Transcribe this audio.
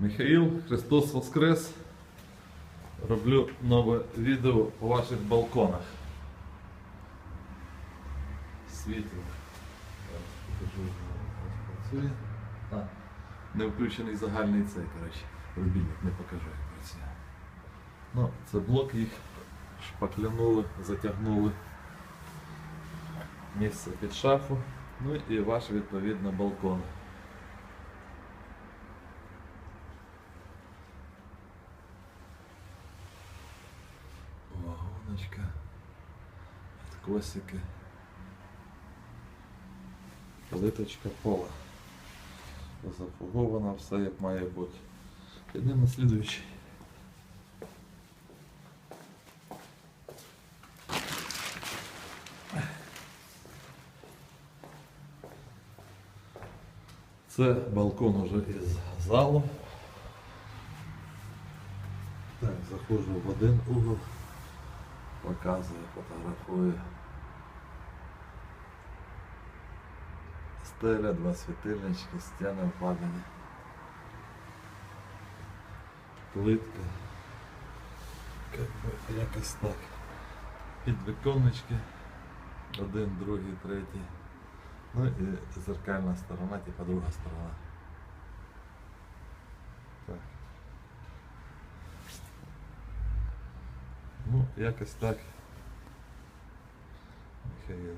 Михаїл, Христос Воскрес. Роблю нове відео по ваших балконах. Світло. Покажу, працює. А, не включений загальний цей, коротше. Рубільник не покажу, як працює. Ну, це блок їх шпаклянули, затягнули. Місце під шафу. Ну і ваш відповідно балкон. Вагоночка, откосики, плиточка пола. Зафуговано все як має бути. Йдемо на слідуючий. Це балкон уже із залу. Так, заходжу в один угол, показую, фотографую. Стеля, два світильнички, стіни вкладені. Плитка. Якось так. Підвіконнички. Один, другий, третій. Ну і зеркальна сторона, типа друга сторона. Так. Якось так. Михаїл.